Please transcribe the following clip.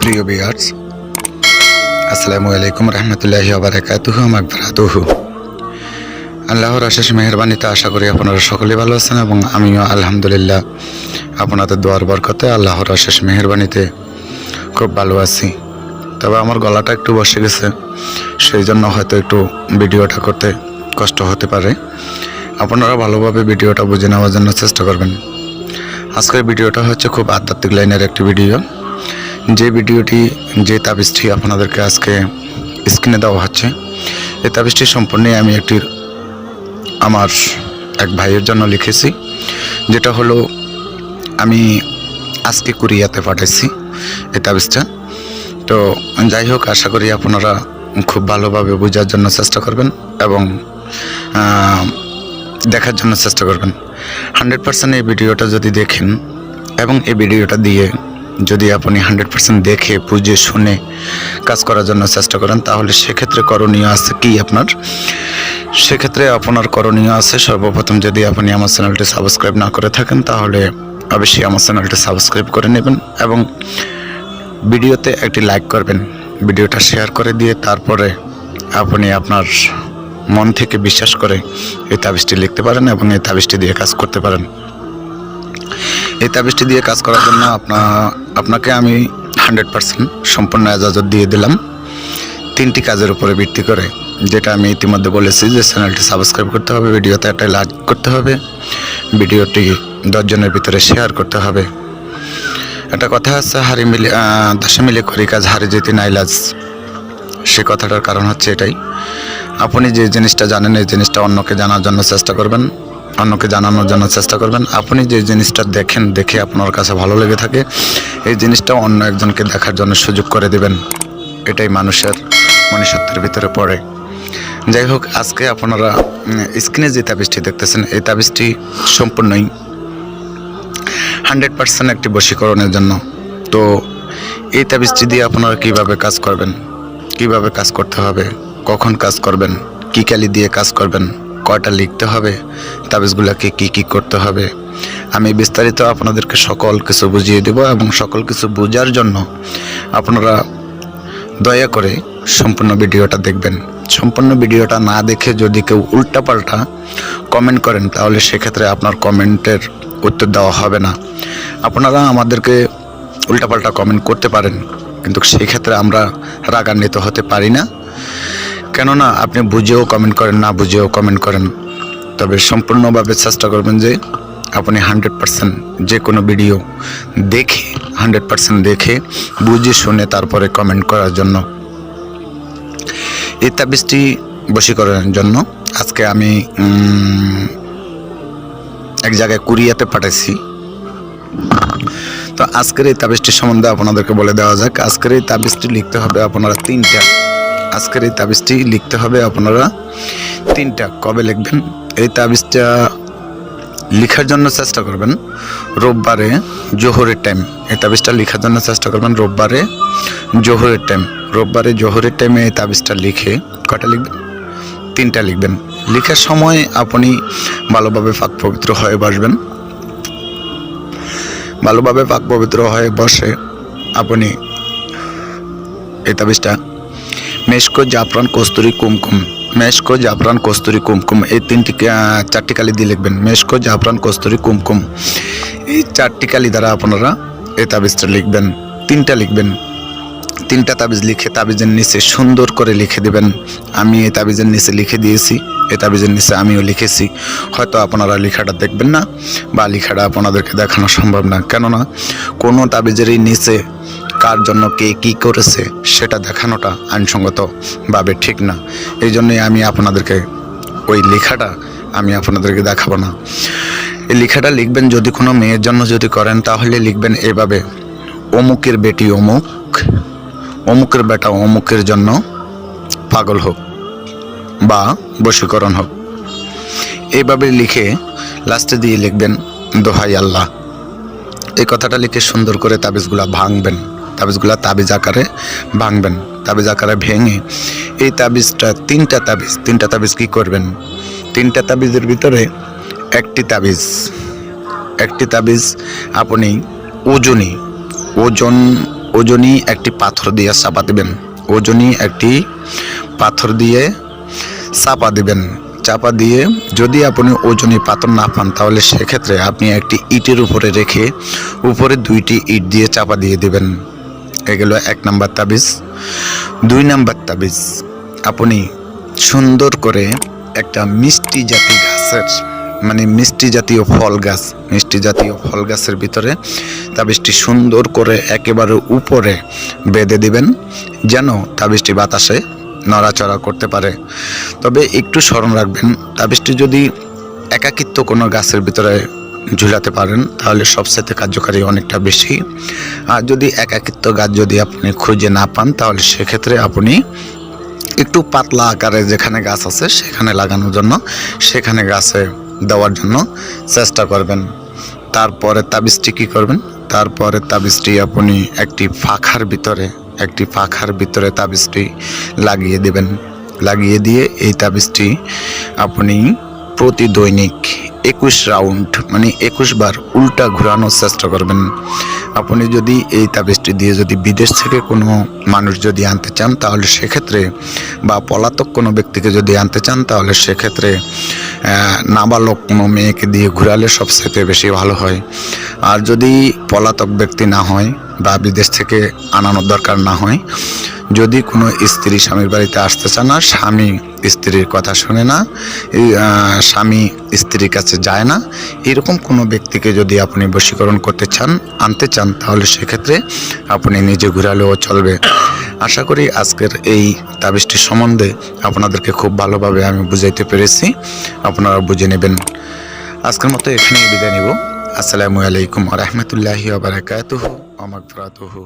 প্রিয় বিয়ার্স আসসালামু আলাইকুম রহমতুল্লাহি আবরাকাতুহু মাগফিরাতুহু আল্লাহর আশেষ মেহরবানিতে আশা করি আপনারা সকলেই ভালো আছেন এবং আমিও আলহামদুলিল্লাহ আপনাদের দোয়ার বরকতে আল্লাহর আশেষ মেহরবানিতে খুব ভালো আছি। তবে আমার গলাটা একটু বসে গেছে সেই জন্য হয়তো একটু ভিডিওটা করতে কষ্ট হতে পারে। আপনারা ভালোভাবে ভিডিওটা বুঝে নেওয়ার জন্য চেষ্টা করবেন। আজকের ভিডিওটা হচ্ছে খুব আধ্যাত্মিক লাইনের একটি ভিডিও। যে ভিডিওটি, যে তাবিজটি আপনাদেরকে আজকে স্ক্রিনে দেওয়া হচ্ছে, এই তাবিজটি সম্পূর্ণ আমি একটি, আমার এক ভাইয়ের জন্য লিখেছি, যেটা হলো, আমি আজকে কুরিয়াতে পাঠাইছি এই তাবিজটা। তো যাই হোক, আশা করি আপনারা খুব ভালোভাবে বোঝার জন্য চেষ্টা করবেন এবং দেখার জন্য চেষ্টা করবেন। হান্ড্রেড পার্সেন্ট এই ভিডিওটা যদি দেখেন এবং এই ভিডিওটা দিয়ে যদি আপনি হান্ড্রেড পার্সেন্ট দেখে, বুঝে, শুনে কাজ করার জন্য চেষ্টা করেন, তাহলে সেক্ষেত্রে করণীয় আছে কি আপনার? সেক্ষেত্রে আপনার করণীয় আছে, সর্বপ্রথম যদি আপনি আমার চ্যানেলটি সাবস্ক্রাইব না করে থাকেন, তাহলে অবশ্যই আমার চ্যানেলটি সাবস্ক্রাইব করে নেবেন এবং ভিডিওতে একটি লাইক করবেন। ভিডিওটা শেয়ার করে দিয়ে তারপরে আপনি আপনার মন থেকে বিশ্বাস করে এই তাবিজটি লিখতে পারেন এবং এই তাবিজটি দিয়ে কাজ করতে পারেন। এই তাবিজটি দিয়ে কাজ করার জন্য আপনা, আপনাকে আমি হান্ড্রেড পার্সেন্ট সম্পূর্ণ এজাজত দিয়ে দিলাম। তিনটি কাজের উপরে ভিত্তি করে, যেটা আমি ইতিমধ্যে বলেছি যে চ্যানেলটি সাবস্ক্রাইব করতে হবে, ভিডিওতে একটা লাইক করতে হবে, ভিডিওটি দশজনের ভিতরে শেয়ার করতে হবে। একটা কথা আছে, হারি মিলে দশে মিলে করি কাজ, হারি যেতে নাইলাজ সে কথাটার কারণ হচ্ছে এটাই। আপনি যে জিনিসটা জানেন, এই জিনিসটা অন্যকে জানার জন্য চেষ্টা করবেন। অন্যকে জানানোর জন্য চেষ্টা করবেন। আপনি যে জিনিসটা দেখেন, দেখে আপনার কাছে ভালো লেগে থাকে, এই জিনিসটা অন্য একজনকে দেখার জন্য সুযোগ করে দেবেন। এটাই মানুষের মনুষ্যত্বের ভিতরে পড়ে। যাই হোক, আজকে আপনারা স্ক্রিনে যে তাবিজটি দেখতেছেন, এই তাবিজটি সম্পূর্ণই হান্ড্রেড পার্সেন্ট একটি বশীকরণের জন্য। তো এই তাবিজটি দিয়ে আপনারা কীভাবে কাজ করবেন? কীভাবে কাজ করতে হবে? কখন কাজ করবেন? কি ক্যালি দিয়ে কাজ করবেন? কয়টা লিখতে হবে, তাবিজগুলোকে কি কি করতে হবে, আমি বিস্তারিত আপনাদেরকে সকল কিছু বুঝিয়ে দেব এবং সকল কিছু বোঝার জন্য আপনারা দয়া করে সম্পূর্ণ ভিডিওটা দেখবেন। সম্পূর্ণ ভিডিওটা না দেখে যদি কেউ উল্টাপাল্টা কমেন্ট করেন, তাহলে সেক্ষেত্রে আপনার কমেন্টের উত্তর দেওয়া হবে না। আপনারা আমাদেরকে উল্টাপাল্টা কমেন্ট করতে পারেন, কিন্তু সেই ক্ষেত্রে আমরা রাগান্বিত হতে পারি না। কেননা আপনি বুঝেও কমেন্ট করেন, না বুঝেও কমেন্ট করেন। তবে সম্পূর্ণভাবে চেষ্টা করবেন যে আপনি হান্ড্রেড পার্সেন্ট যে কোনো ভিডিও দেখে হান্ড্রেড পার্সেন্ট দেখে, বুঝে শুনে তারপরে কমেন্ট করার জন্য। এই তাবিজটি বশীকরণের জন্য আজকে আমি এক জায়গায় কুরিয়াতে পাঠাইছি। তো আজকের এই তাবিজটি সম্বন্ধে আপনাদেরকে বলে দেওয়া যাক। আজকের এই তাবিজটি লিখতে হবে আপনারা তিনটা আজকের এই তাবিজটি লিখতে হবে আপনারা তিনটা। কবে লিখবেন? এই তাবিজটা লেখার জন্য চেষ্টা করবেন। রোববারে জোহরের টাইম এই তাবিজটা লেখার জন্য চেষ্টা করবেন রোববারে জোহরের টাইম রোববারে জোহরের টাইমে এই তাবিজটা লিখে কটা লিখবেন? তিনটা লিখবেন। লেখার সময় আপনি ভালোভাবে পাক পবিত্র হয়ে বসবেন। ভালোভাবে পাক পবিত্র হয়ে বসে আপনি এই তাবিজটা মেশকো, জাফরান, কস্তুরি, কুমকুম। মেশকো, জাফরান, কস্তুরি, কুমকুম। এই তিনটি চারটি কালি দিয়ে লিখবেন। মেশকো, জাফরান, কস্তুরি, কুমকুম। এই চারটি কালি দ্বারা আপনারা এই তাবিজটা লিখবেন। তিনটা লিখবেন। তিনটা তাবিজ লিখে তাবিজের নিচে সুন্দর করে লিখে দেবেন। আমি এই তাবিজের নিচে লিখে দিয়েছি। এই তাবিজের নিচে আমিও লিখেছি। হয়তো আপনারা লেখাটা দেখবেন না বা লেখাটা আপনাদেরকে দেখানো সম্ভব না। কেননা কোনো তাবিজেরই নিচে কার জন্য কে কি করেছে সেটা দেখানোটা আইনসঙ্গতভাবে ঠিক না। এই জন্যই আমি আপনাদেরকে ওই লেখাটা আমি আপনাদেরকে দেখাবো না। এই লেখাটা লিখবেন যদি কোনো মেয়ের জন্য যদি করেন, তাহলে লিখবেন এভাবে, অমুকের বেটি অমুক, অমুকের বেটা অমুকের জন্য পাগল হোক বা বশীকরণ হোক। এইভাবে লিখে লাস্টে দিয়ে লিখবেন, দোহাই আল্লাহ। এই কথাটা লিখে সুন্দর করে তাবিজগুলা ভাঙবেন। তাবিজগুলা তাবিজ আকারে ভাঙবেন তাবিজ আকারে ভেঙে। এই তাবিজটা তিনটা তাবিজ তিনটা তাবিজ কি করবেন? তিনটা তাবিজের ভিতরে একটি তাবিজ একটি তাবিজ আপনি ওজনই ওজন ওজনই একটি পাথর দিয়ে চাপা দেবেন। ওজনই একটি পাথর দিয়ে চাপা দেবেন। চাপা দিয়ে যদি আপনি ওজনে পাথর না পান, তাহলে সেক্ষেত্রে আপনি একটি ইটের উপরে রেখে উপরে দুইটি ইট দিয়ে চাপা দিয়ে দিবেন। এগুলো এক নাম্বার তাবিজ, দুই নাম্বার তাবিজ। আপনি সুন্দর করে একটা মিষ্টি জাতি গাছের মানে মিষ্টি জাতীয় ফল গাছ, মিষ্টি জাতীয় ফল গাছের ভিতরে তাবিজটি সুন্দর করে একেবারে উপরে বেঁধে দিবেন, যেন তাবিজটি বাতাসে নড়াচড়া করতে পারে। তবে একটু স্মরণ রাখবেন, তাবিজটি যদি একাকিত্ব কোনো গাছের ভিতরে ঝুলাতে পারেন, তাহলে সবচেয়ে কার্যকারী অনেকটা বেশি। আর যদি একাকিত্ব গাছ যদি আপনি খুঁজে না পান, তাহলে সেক্ষেত্রে আপনি একটু পাতলা আকারে যেখানে গাছ আছে, সেখানে লাগানোর জন্য, সেখানে গাছে দেওয়ার জন্য চেষ্টা করবেন। তারপরে তাবিজটি কী করবেন? তারপরে তাবিজটি আপনি একটি ফাঁকার ভিতরে, একটি ফাঁখার ভিতরে তাবিজটি লাগিয়ে দেবেন। লাগিয়ে দিয়ে এই তাবিজটি আপনি প্রতি দৈনিক একুশ রাউন্ড মানে একুশ বার উল্টা ঘোরানোর চেষ্টা করবেন। আপনি যদি এই তাবিজটি দিয়ে যদি বিদেশ থেকে কোনো মানুষ যদি আনতে চান, তাহলে সেক্ষেত্রে বা পলাতক কোনো ব্যক্তিকে যদি আনতে চান, তাহলে সেক্ষেত্রে নাবালক কোনো মেয়েকে দিয়ে ঘুরালে সবচেয়ে বেশি ভালো হয়। আর যদি পলাতক ব্যক্তি না হয় বা বিদেশ থেকে আনানোর দরকার না হয়, যদি কোনো স্ত্রী স্বামীর বাড়িতে আসতে চান না, স্বামী স্ত্রীর কথা শুনে না স্বামী স্ত্রীর কাছে যায় না, এরকম কোনো ব্যক্তিকে যদি আপনি বশীকরণ করতে চান, আনতে চান, তাহলে সেক্ষেত্রে আপনি নিজে ঘুরালেও চলবে। আশা করি আজকের এই তাবিজটি সম্বন্ধে আপনাদেরকে খুব ভালোভাবে আমি বুঝাইতে পেরেছি। আপনারা বুঝে নেবেন। আজকের মতো এখানেই বিদায় নিব। আসসালামু আলাইকুম রহমতুল্লাহি মাগফিরাতুহু।